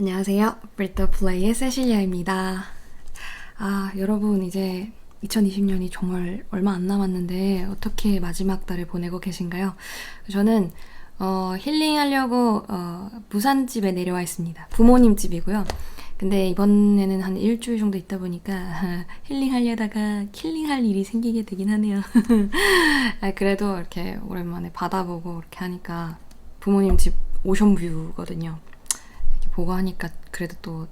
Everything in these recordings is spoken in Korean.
안녕하세요. 브리터 플레이의 세실리아입니다. 아, 여러분, 이제 2020년이 정말 얼마 안 남았는데, 어떻게 마지막 달을 보내고 계신가요? 저는, 어, 힐링하려고, 어, 부산집에 내려와 있습니다. 부모님 집이고요. 근데 이번에는 한 일주일 정도 있다 보니까, 힐링하려다가 킬링할 일이 생기게 되긴 하네요. 아, 그래도 이렇게 오랜만에 바다 보고 이렇게 하니까, 부모님 집 오션뷰거든요. 보고 하니까 그래도 또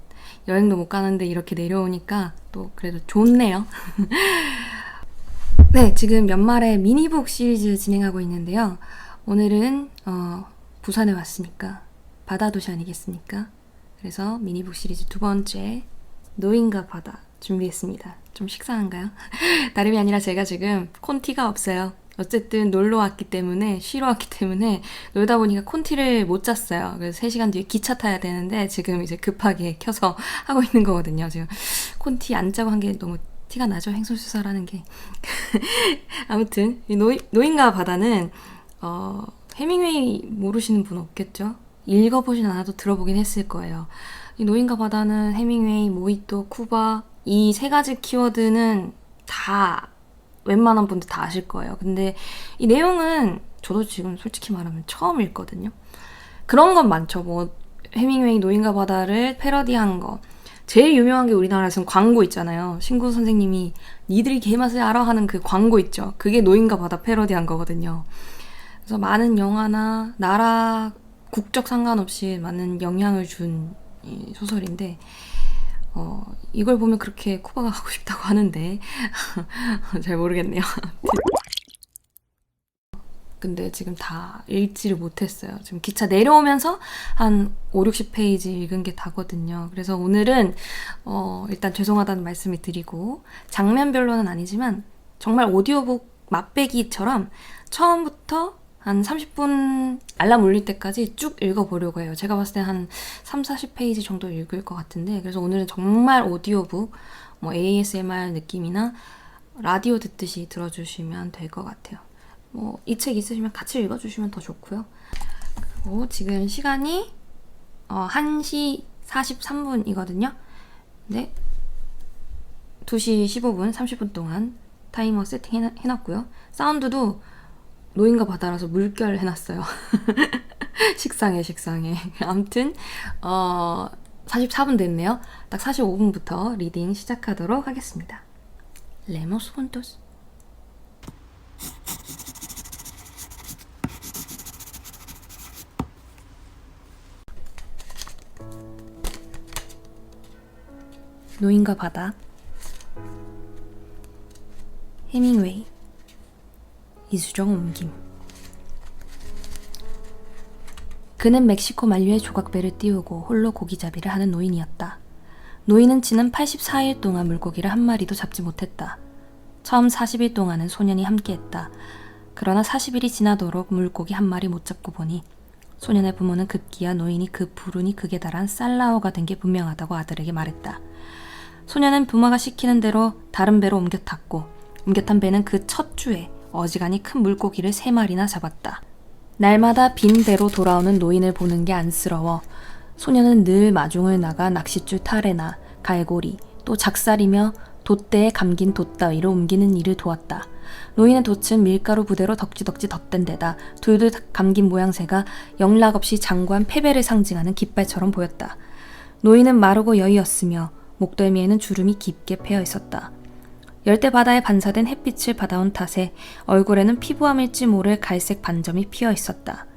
여행도 못 가는데 이렇게 내려오니까 또 그래도 좋네요. 네, 지금 연말에 미니북 시리즈 진행하고 있는데요. 오늘은 어, 부산에 왔으니까 바다 도시 아니겠습니까? 그래서 미니북 시리즈 두 번째 노인과 바다 준비했습니다. 좀 식상한가요? 다름이 아니라 제가 지금 콘티가 없어요. 어쨌든 놀러 왔기 때문에 쉬러 왔기 때문에 놀다 보니까 콘티를 못 잤어요. 그래서 3시간 뒤에 기차 타야 되는데 지금 이제 급하게 켜서 하고 있는 거거든요. 지금 콘티 안 짜고 한 게 너무 티가 나죠. 행소수사라는 게. 아무튼 이 노, 노인과 바다는 어, 해밍웨이 모르시는 분 없겠죠? 읽어보진 않아도 들어보긴 했을 거예요. 이 노인과 바다는 해밍웨이, 모히또, 쿠바 이 세 가지 키워드는 다 웬만한 분들 다 아실 거예요. 근데 이 내용은 저도 지금 솔직히 말하면 처음 읽거든요. 그런 건 많죠. 뭐 해밍웨이 노인과 바다를 패러디한 거. 제일 유명한 게 우리나라에서는 광고 있잖아요. 신구 선생님이 니들이 개맛을 알아 하는 그 광고 있죠. 그게 노인과 바다 패러디한 거거든요. 그래서 많은 영화나 나라 국적 상관없이 많은 영향을 준 소설인데 어, 이걸 보면 그렇게 쿠바가 가고 싶다고 하는데 잘 모르겠네요. 근데 지금 다 읽지를 못했어요. 지금 기차 내려오면서 한 5, 60페이지 읽은 게 다거든요. 그래서 오늘은 어, 일단 죄송하다는 말씀을 드리고 장면별로는 아니지만 정말 오디오북 맛배기처럼 처음부터 한 30분 알람 울릴 때까지 쭉 읽어보려고 해요. 제가 봤을 때 한 3, 40페이지 정도 읽을 것 같은데, 그래서 오늘은 정말 오디오북, 뭐 ASMR 느낌이나 라디오 듣듯이 들어주시면 될 것 같아요. 뭐, 이 책 있으시면 같이 읽어주시면 더 좋고요. 그리고 지금 시간이 어, 1시 43분이거든요. 네. 2시 15분, 30분 동안 타이머 세팅 해놨고요. 사운드도 노인과 바다라서 물결 해놨어요. 식상해, 식상해. 아무튼, 어, 44분 됐네요. 딱 45분부터 리딩 시작하도록 하겠습니다. 레모스 혼토스. 노인과 바다. 해밍웨이. 이수정 옮김. 그는 멕시코 만류의 조각배를 띄우고 홀로 고기잡이를 하는 노인이었다. 노인은 지난 84일 동안 물고기를 한 마리도 잡지 못했다. 처음 40일 동안은 소년이 함께했다. 그러나 40일이 지나도록 물고기 한 마리 못 잡고 보니 소년의 부모는 급기야 노인이 그 불운이 극에 달한 쌀라오가 된 게 분명하다고 아들에게 말했다. 소년은 부모가 시키는 대로 다른 배로 옮겨 탔고 옮겨 탄 배는 그 첫 주에 어지간히 큰 물고기를 세 마리나 잡았다. 날마다 빈 배로 돌아오는 노인을 보는 게 안쓰러워 소녀는 늘 마중을 나가 낚싯줄 탈에나 갈고리 또 작살이며 돛대에 감긴 돛 따위를 옮기는 일을 도왔다. 노인의 돛은 밀가루 부대로 덕지덕지 덧댄 데다 둘둘 감긴 모양새가 영락없이 장구한 패배를 상징하는 깃발처럼 보였다. 노인은 마르고 여의었으며 목덜미에는 주름이 깊게 패여 있었다. 열대 바다에 반사된 햇빛을 받아온 탓에 얼굴에는 피부암일지 모를 갈색 반점이 피어 있었다.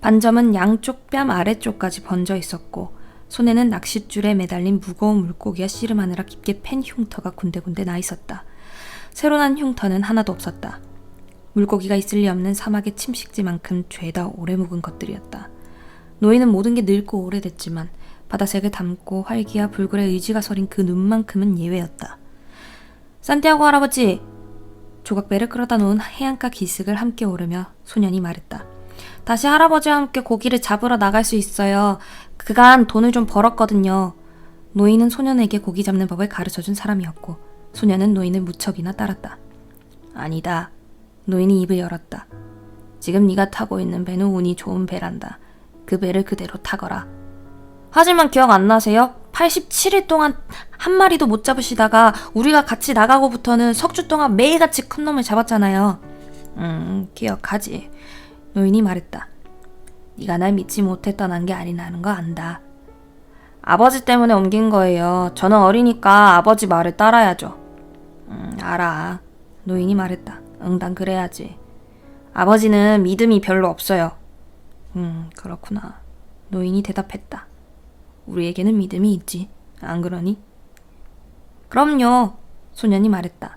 반점은 양쪽 뺨 아래쪽까지 번져 있었고 손에는 낚싯줄에 매달린 무거운 물고기와 씨름하느라 깊게 팬 흉터가 군데군데 나 있었다. 새로 난 흉터는 하나도 없었다. 물고기가 있을 리 없는 사막의 침식지만큼 죄다 오래 묵은 것들이었다. 노인은 모든 게 늙고 오래됐지만 바다색을 담고 활기와 불굴의 의지가 서린 그 눈만큼은 예외였다. 산티아고 할아버지! 조각배를 끌어다 놓은 해안가 기슭을 함께 오르며 소년이 말했다. 다시 할아버지와 함께 고기를 잡으러 나갈 수 있어요. 그간 돈을 좀 벌었거든요. 노인은 소년에게 고기 잡는 법을 가르쳐 준 사람이었고 소년은 노인을 무척이나 따랐다. 아니다. 노인이 입을 열었다. 지금 네가 타고 있는 배는 운이 좋은 배란다. 그 배를 그대로 타거라. 하지만 기억 안 나세요? 87일 동안 한 마리도 못 잡으시다가 우리가 같이 나가고부터는 석주 동안 매일같이 큰 놈을 잡았잖아요. 음, 기억하지. 노인이 말했다. 네가 날 믿지 못해 떠난 게 아니라는 거 안다. 아버지 때문에 옮긴 거예요. 저는 어리니까 아버지 말을 따라야죠. 음, 알아. 노인이 말했다. 응당 그래야지. 아버지는 믿음이 별로 없어요. 음, 그렇구나. 노인이 대답했다. 우리에게는 믿음이 있지. 안 그러니? 그럼요. 소년이 말했다.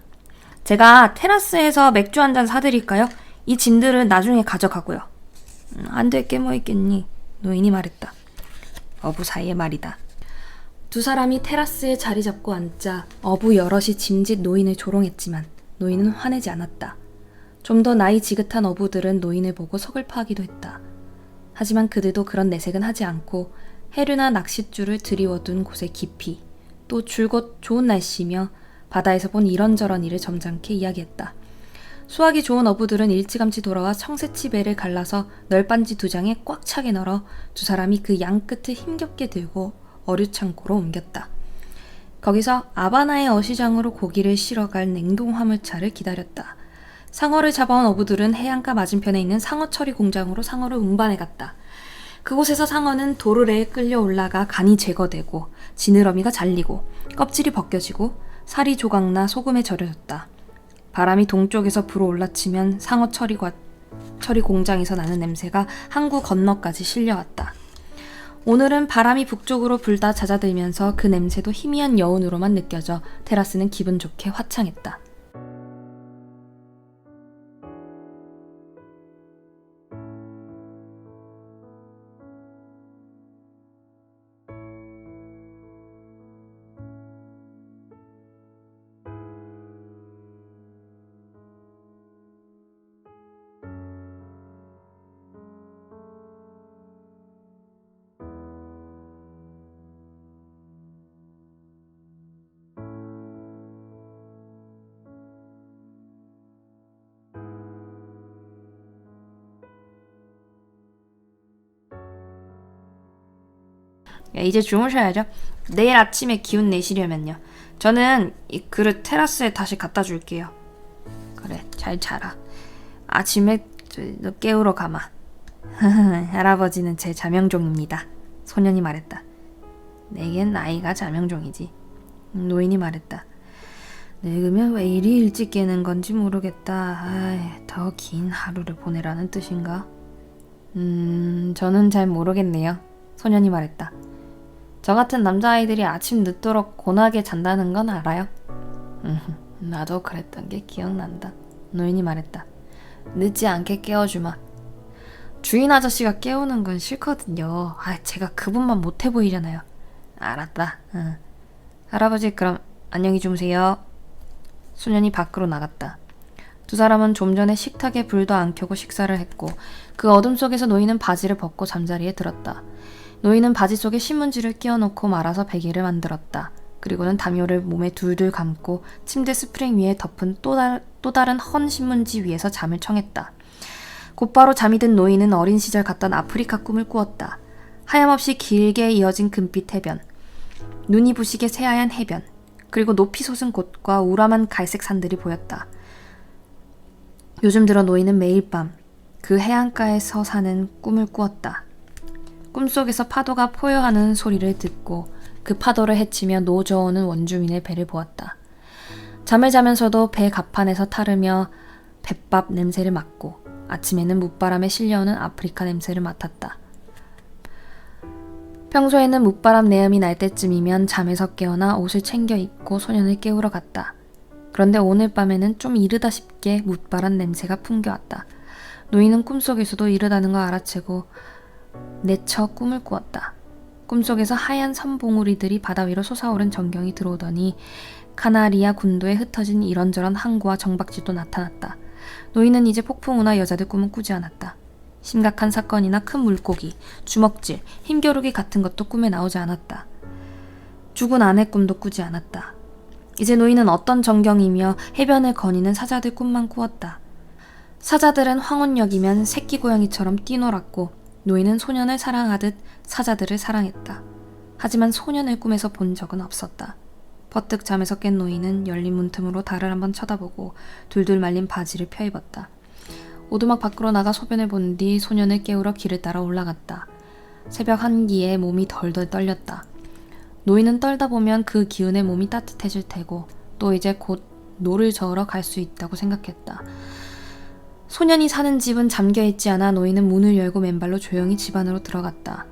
제가 테라스에서 맥주 한 잔 사드릴까요? 이 짐들은 나중에 가져가고요. 음, 안될게뭐 있겠니? 노인이 말했다. 어부 사이의 말이다. 두 사람이 테라스에 자리 잡고 앉자 어부 여럿이 짐짓 노인을 조롱했지만 노인은 화내지 않았다. 좀 더 나이 지긋한 어부들은 노인을 보고 서글퍼하기도 했다. 하지만 그들도 그런 내색은 하지 않고 해류나 낚싯줄을 들이워둔 곳에 깊이 또 줄곧 좋은 날씨며 바다에서 본 이런저런 일을 점잖게 이야기했다. 수학이 좋은 어부들은 일찌감치 돌아와 청새치 배를 갈라서 널빤지 두 장에 꽉 차게 널어 두 사람이 그 양 끝을 힘겹게 들고 어류창고로 옮겼다. 거기서 아바나의 어시장으로 고기를 실어갈 냉동 화물차를 기다렸다. 상어를 잡아온 어부들은 해안가 맞은편에 있는 상어 처리 공장으로 상어를 운반해 갔다. 그곳에서 상어는 도르래에 끌려 올라가 간이 제거되고 지느러미가 잘리고 껍질이 벗겨지고 살이 조각나 소금에 절여졌다. 바람이 동쪽에서 불어 올라치면 상어 처리과, 처리 공장에서 나는 냄새가 항구 건너까지 실려왔다. 오늘은 바람이 북쪽으로 불다 잦아들면서 그 냄새도 희미한 여운으로만 느껴져 테라스는 기분 좋게 화창했다. 이제 주무셔야죠. 내일 아침에 기운 내시려면요. 저는 이 그릇 테라스에 다시 갖다 줄게요. 그래, 잘 자라. 아침에 저, 너 깨우러 가마. 할아버지는 제 자명종입니다. 소년이 말했다. 내겐 나이가 자명종이지. 노인이 말했다. 늙으면 왜 이리 일찍 깨는 건지 모르겠다. 더 긴 하루를 보내라는 뜻인가? 음, 저는 잘 모르겠네요. 소년이 말했다. 저 같은 남자아이들이 아침 늦도록 고나게 잔다는 건 알아요? 음, 나도 그랬던 게 기억난다. 노인이 말했다. 늦지 않게 깨워주마. 주인 아저씨가 깨우는 건 싫거든요. 아, 제가 그분만 못해 보이잖아요. 알았다. 응. 할아버지 그럼 안녕히 주무세요. 소년이 밖으로 나갔다. 두 사람은 좀 전에 식탁에 불도 안 켜고 식사를 했고 그 어둠 속에서 노인은 바지를 벗고 잠자리에 들었다. 노인은 바지 속에 신문지를 끼워놓고 말아서 베개를 만들었다. 그리고는 담요를 몸에 둘둘 감고 침대 스프링 위에 덮은 또, 다, 또 다른 헌 신문지 위에서 잠을 청했다. 곧바로 잠이 든 노인은 어린 시절 갔던 아프리카 꿈을 꾸었다. 하염없이 길게 이어진 금빛 해변, 눈이 부시게 새하얀 해변, 그리고 높이 솟은 곳과 우람한 갈색 산들이 보였다. 요즘 들어 노인은 매일 밤 그 해안가에서 사는 꿈을 꾸었다. 꿈속에서 파도가 포효하는 소리를 듣고 그 파도를 헤치며 노저오는 원주민의 배를 보았다. 잠을 자면서도 배 갑판에서 타르며 뱃밥 냄새를 맡고 아침에는 무바람에 실려오는 아프리카 냄새를 맡았다. 평소에는 무바람 내음이 날 때쯤이면 잠에서 깨어나 옷을 챙겨 입고 소년을 깨우러 갔다. 그런데 오늘 밤에는 좀 이르다 싶게 무바람 냄새가 풍겨왔다. 노인은 꿈속에서도 이르다는 걸 알아채고 내쳐 꿈을 꾸었다. 꿈속에서 하얀 선봉우리들이 바다 위로 솟아오른 전경이 들어오더니 카나리아 군도에 흩어진 이런저런 항구와 정박지도 나타났다. 노인은 이제 폭풍우나 여자들 꿈은 꾸지 않았다. 심각한 사건이나 큰 물고기, 주먹질, 힘겨루기 같은 것도 꿈에 나오지 않았다. 죽은 아내 꿈도 꾸지 않았다. 이제 노인은 어떤 전경이며 해변을 거니는 사자들 꿈만 꾸었다. 사자들은 황혼역이면 새끼 고양이처럼 뛰놀았고 노인은 소년을 사랑하듯 사자들을 사랑했다. 하지만 소년을 꿈에서 본 적은 없었다. 버뜩 잠에서 깬 노인은 열린 문틈으로 달을 한번 쳐다보고 둘둘 말린 바지를 펴입었다. 오두막 밖으로 나가 소변을 본 뒤 소년을 깨우러 길을 따라 올라갔다. 새벽 한기에 몸이 덜덜 떨렸다. 노인은 떨다 보면 그 기운에 몸이 따뜻해질 테고 또 이제 곧 노를 저으러 갈 수 있다고 생각했다. 소년이 사는 집은 잠겨 있지 않아 노인은 문을 열고 맨발로 조용히 집 안으로 들어갔다.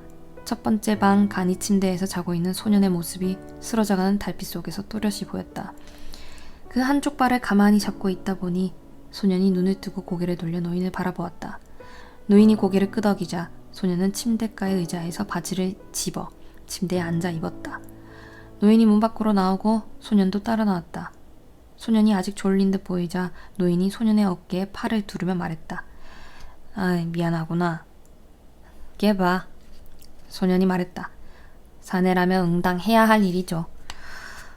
첫 번째 방 간이 침대에서 자고 있는 소년의 모습이 쓰러져가는 달빛 속에서 또렷이 보였다. 그 한쪽 발을 가만히 잡고 있다 보니 소년이 눈을 뜨고 고개를 돌려 노인을 바라보았다. 노인이 고개를 끄덕이자 소년은 침대가의 의자에서 바지를 집어 침대에 앉아 입었다. 노인이 문 밖으로 나오고 소년도 따라 나왔다. 소년이 아직 졸린 듯 보이자 노인이 소년의 어깨에 팔을 두르며 말했다. 아이, 미안하구나. 깨봐. 소년이 말했다. 사내라면 응당해야 할 일이죠.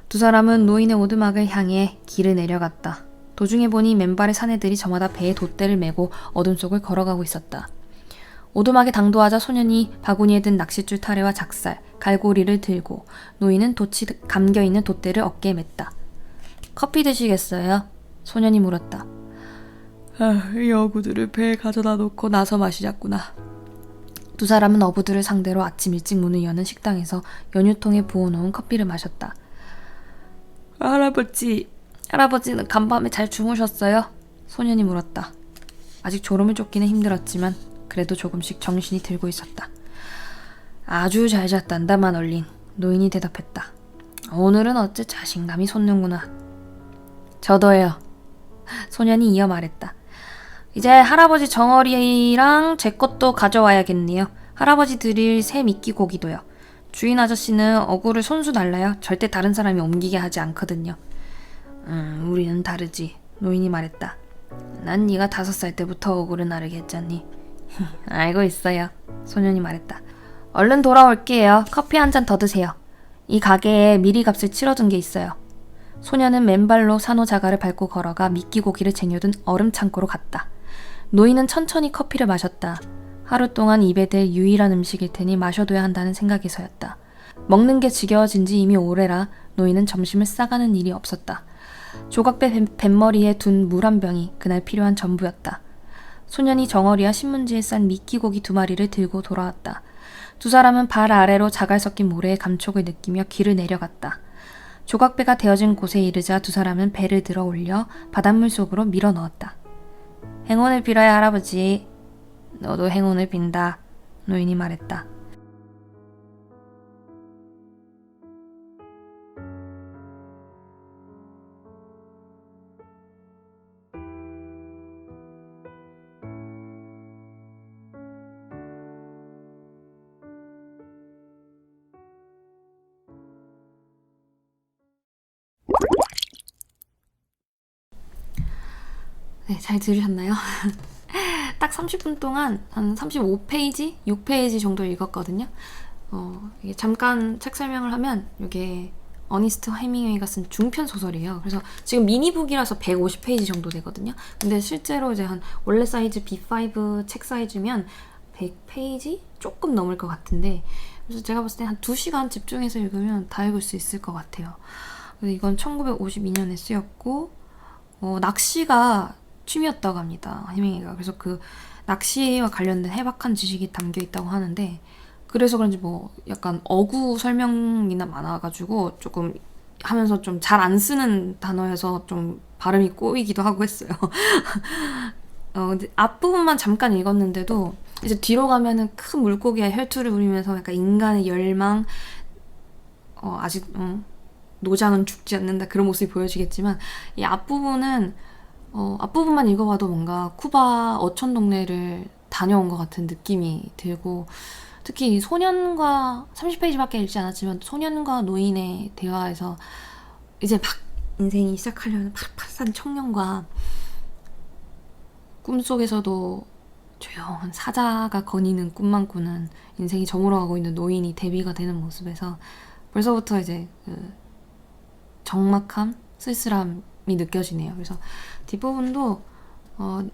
두 사람은 노인의 오두막을 향해 길을 내려갔다. 도중에 보니 맨발의 사내들이 저마다 배에 돛대를 메고 어둠 속을 걸어가고 있었다. 오두막에 당도하자 소년이 바구니에 든 낚싯줄 타래와 작살, 갈고리를 들고 노인은 돛이 감겨있는 돛대를 어깨에 맸다. 커피 드시겠어요? 소년이 물었다. 아, 이 어구들을 배에 가져다 놓고 나서 마시자꾸나. 두 사람은 어부들을 상대로 아침 일찍 문을 여는 식당에서 연유통에 부어놓은 커피를 마셨다. 할아버지, 할아버지는 간밤에 잘 주무셨어요? 소년이 물었다. 아직 졸음을 쫓기는 힘들었지만 그래도 조금씩 정신이 들고 있었다. 아주 잘 잤단다만 얼린 노인이 대답했다. 오늘은 어째 자신감이 솟는구나. 저도요. 소년이 이어 말했다. 이제 할아버지 정어리랑 제 것도 가져와야겠네요. 할아버지 드릴 새 미끼 고기도요. 주인 아저씨는 어구를 손수 날라요. 절대 다른 사람이 옮기게 하지 않거든요. 음, 우리는 다르지. 노인이 말했다. 난 네가 다섯 살 때부터 어구를 나르게 했잖니. 알고 있어요. 소년이 말했다. 얼른 돌아올게요. 커피 한 잔 더 드세요. 이 가게에 미리 값을 치러둔 게 있어요. 소년은 맨발로 산호자갈을 밟고 걸어가 미끼고기를 쟁여둔 얼음 창고로 갔다. 노인은 천천히 커피를 마셨다. 하루 동안 입에 댈 유일한 음식일 테니 마셔둬야 한다는 생각에서였다. 먹는 게 지겨워진 지 이미 오래라 노인은 점심을 싸가는 일이 없었다. 조각배 뱃- 뱃머리에 둔 물 한 병이 그날 필요한 전부였다. 소년이 정어리와 신문지에 싼 미끼고기 두 마리를 들고 돌아왔다. 두 사람은 발 아래로 자갈 섞인 모래의 감촉을 느끼며 길을 내려갔다. 조각배가 되어진 곳에 이르자 두 사람은 배를 들어 올려 바닷물 속으로 밀어 넣었다. 행운을 빌어야 할아버지. 너도 행운을 빈다. 노인이 말했다. 네, 잘 들으셨나요? 딱 30분 동안 한 35페이지, 6페이지 정도 읽었거든요. 어, 잠깐 책 설명을 하면 이게 어니스트 해밍웨이가 쓴 중편 소설이에요. 그래서 지금 미니북이라서 150페이지 정도 되거든요. 근데 실제로 이제 한 원래 사이즈 B5 책 사이즈면 100페이지 조금 넘을 것 같은데 그래서 제가 봤을 때 한 2시간 집중해서 읽으면 다 읽을 수 있을 것 같아요. 이건 1952년에 쓰였고 어, 낚시가 취미였다고 합니다. 해밍웨이가. 그래서 그 낚시와 관련된 해박한 지식이 담겨 있다고 하는데 그래서 그런지 뭐 약간 어구 설명이나 많아가지고 조금 하면서 좀 잘 안 쓰는 단어여서 좀 발음이 꼬이기도 하고 했어요. 어, 근데 앞부분만 잠깐 읽었는데도 이제 뒤로 가면은 큰 물고기가 혈투를 부리면서 약간 인간의 열망, 어, 아직, 어, 노장은 죽지 않는다 그런 모습이 보여지겠지만 이 앞부분은 어, 앞부분만 읽어봐도 뭔가 쿠바 어촌 동네를 다녀온 것 같은 느낌이 들고 특히 이 소년과 30페이지밖에 읽지 않았지만 소년과 노인의 대화에서 이제 막 인생이 시작하려는 팍팍한 청년과 꿈속에서도 조용한 사자가 거니는 꿈만 꾸는 인생이 저물어가고 있는 노인이 대비가 되는 모습에서 벌써부터 이제 그 적막함, 쓸쓸함이 느껴지네요. 그래서 뒷부분도 어,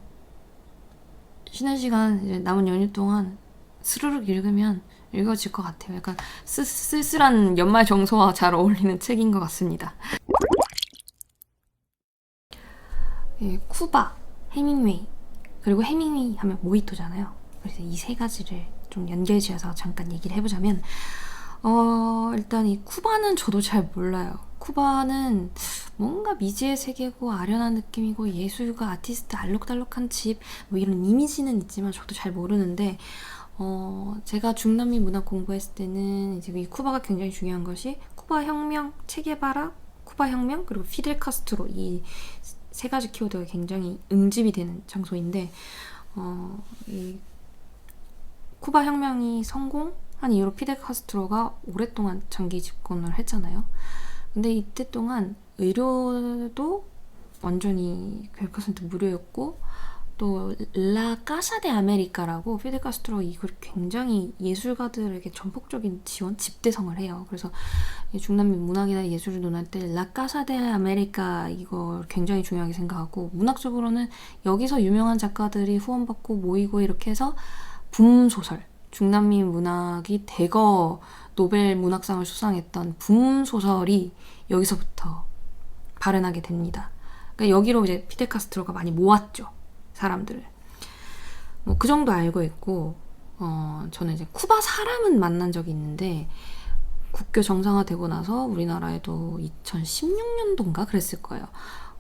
쉬는 시간 남은 연휴 동안 스르륵 읽으면 읽어질 것 같아요. 약간 쓸, 쓸쓸한 연말 정서와 잘 어울리는 책인 것 같습니다. 예, 쿠바, 해밍웨이, 그리고 해밍웨이 하면 모히또잖아요. 그래서 이 세 가지를 좀 연결지어서 잠깐 얘기를 해보자면, 어, 일단 이 쿠바는 저도 잘 몰라요. 쿠바는 뭔가 미지의 세계고 아련한 느낌이고 예술가, 아티스트, 알록달록한 집, 뭐 이런 이미지는 있지만 저도 잘 모르는데, 어, 제가 중남미 문학 공부했을 때는 이제 이 쿠바가 굉장히 중요한 것이 쿠바 혁명, 체게바라, 쿠바 혁명, 그리고 피델 카스트로 이 세 가지 키워드가 굉장히 응집이 되는 장소인데, 어, 이 쿠바 혁명이 성공 한 이후로 피델 카스트로가 오랫동안 장기 집권을 했잖아요. 근데 이때 동안 의료도 완전히 100% 무료였고 또 라 까사 데 아메리카라고 피델 카스트로 이걸 굉장히 예술가들에게 전폭적인 지원 집대성을 해요. 그래서 이 중남미 문학이나 예술을 논할 때 라 까사 데 아메리카 이거 굉장히 중요하게 생각하고 문학적으로는 여기서 유명한 작가들이 후원받고 모이고 이렇게 해서 붐 소설 중남미 문학이 대거 노벨 문학상을 수상했던 붐 소설이 여기서부터 발현하게 됩니다. 그러니까 여기로 이제 피델 카스트로가 많이 모았죠 사람들을. 뭐 그 정도 알고 있고 어 저는 이제 쿠바 사람은 만난 적이 있는데 국교 정상화되고 나서 우리나라에도 2016년도인가 그랬을 거예요.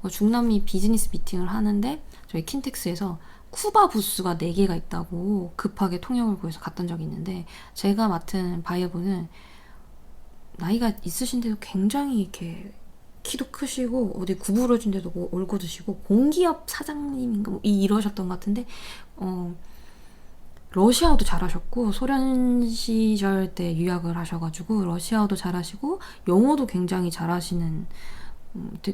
어, 중남미 비즈니스 미팅을 하는데 저희 킨텍스에서 쿠바 부스가 4개가 있다고 급하게 통역을 구해서 갔던 적이 있는데 제가 맡은 바이어분은 나이가 있으신데도 굉장히 이렇게 키도 크시고 어디 구부러진데도 뭐 올곧으시고 공기업 사장님인가 뭐 이- 이러셨던 것 같은데 어 러시아어도 잘하셨고 소련 시절 때 유학을 하셔가지고 러시아어도 잘하시고 영어도 굉장히 잘하시는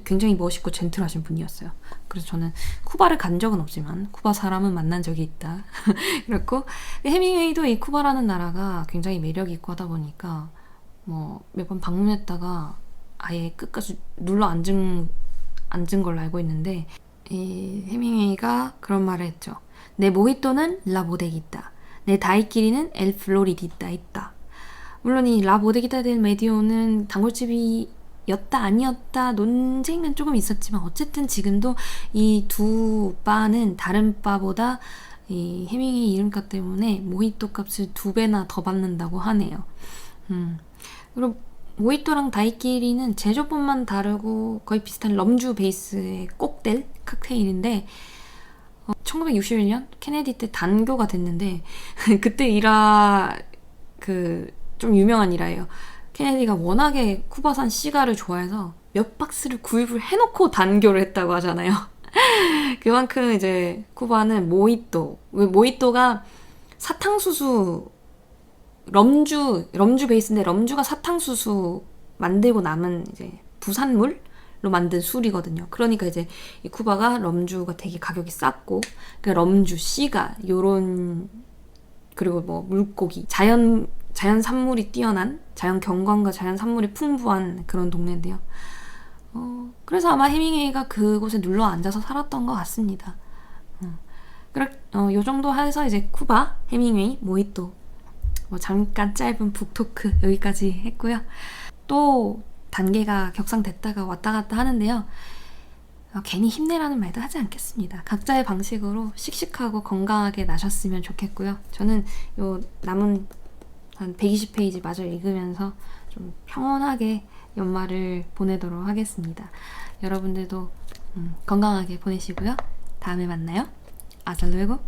굉장히 멋있고 젠틀하신 분이었어요. 그래서 저는 쿠바를 간 적은 없지만 쿠바 사람은 만난 적이 있다. 그렇고 해밍웨이도 이 쿠바라는 나라가 굉장히 매력 있고 하다 보니까 뭐 몇 번 방문했다가 아예 끝까지 눌러 앉은 앉은 걸로 알고 있는데 이 해밍웨이가 그런 말을 했죠. 내 모히또는 라 보데기다. 내 다이끼리는 엘 플로리디다 있다. 물론 이 라 보데기다 del 메디오는 단골집이 었다 아니었다 논쟁은 조금 있었지만 어쨌든 지금도 이 두 바는 다른 바보다 이 해밍웨이 이름값 때문에 모히또 값을 두 배나 더 받는다고 하네요. 음. 그리고 모히또랑 다이끼리는 제조법만 다르고 거의 비슷한 럼주 베이스의 꼭델 칵테일인데 어, 1961년 케네디 때 단교가 됐는데 그때 일화 그좀 유명한 일화예요. 케네디가 워낙에 쿠바산 시가를 좋아해서 몇 박스를 구입을 해놓고 단교를 했다고 하잖아요. 그만큼 이제 쿠바는 모히또 왜 모히또가 사탕수수 럼주 럼주 베이스인데 럼주가 사탕수수 만들고 남은 이제 부산물로 만든 술이거든요. 그러니까 이제 이 쿠바가 럼주가 되게 가격이 쌌고 그 럼주 씨가 요런 그리고 뭐 물고기 자연 자연 산물이 뛰어난 자연 경관과 자연 산물이 풍부한 그런 동네인데요. 어, 그래서 아마 해밍웨이가 그곳에 눌러 앉아서 살았던 것 같습니다. 어, 그래, 어, 요 정도 해서 이제 쿠바, 해밍웨이, 모히또 뭐 잠깐 짧은 북토크 여기까지 했고요. 또 단계가 격상됐다가 왔다 갔다 하는데요. 어, 괜히 힘내라는 말도 하지 않겠습니다. 각자의 방식으로 씩씩하고 건강하게 나셨으면 좋겠고요. 저는 요 남은 한 120페이지 마저 읽으면서 좀 평온하게 연말을 보내도록 하겠습니다. 여러분들도 음, 건강하게 보내시고요. 다음에 만나요. 아살루에고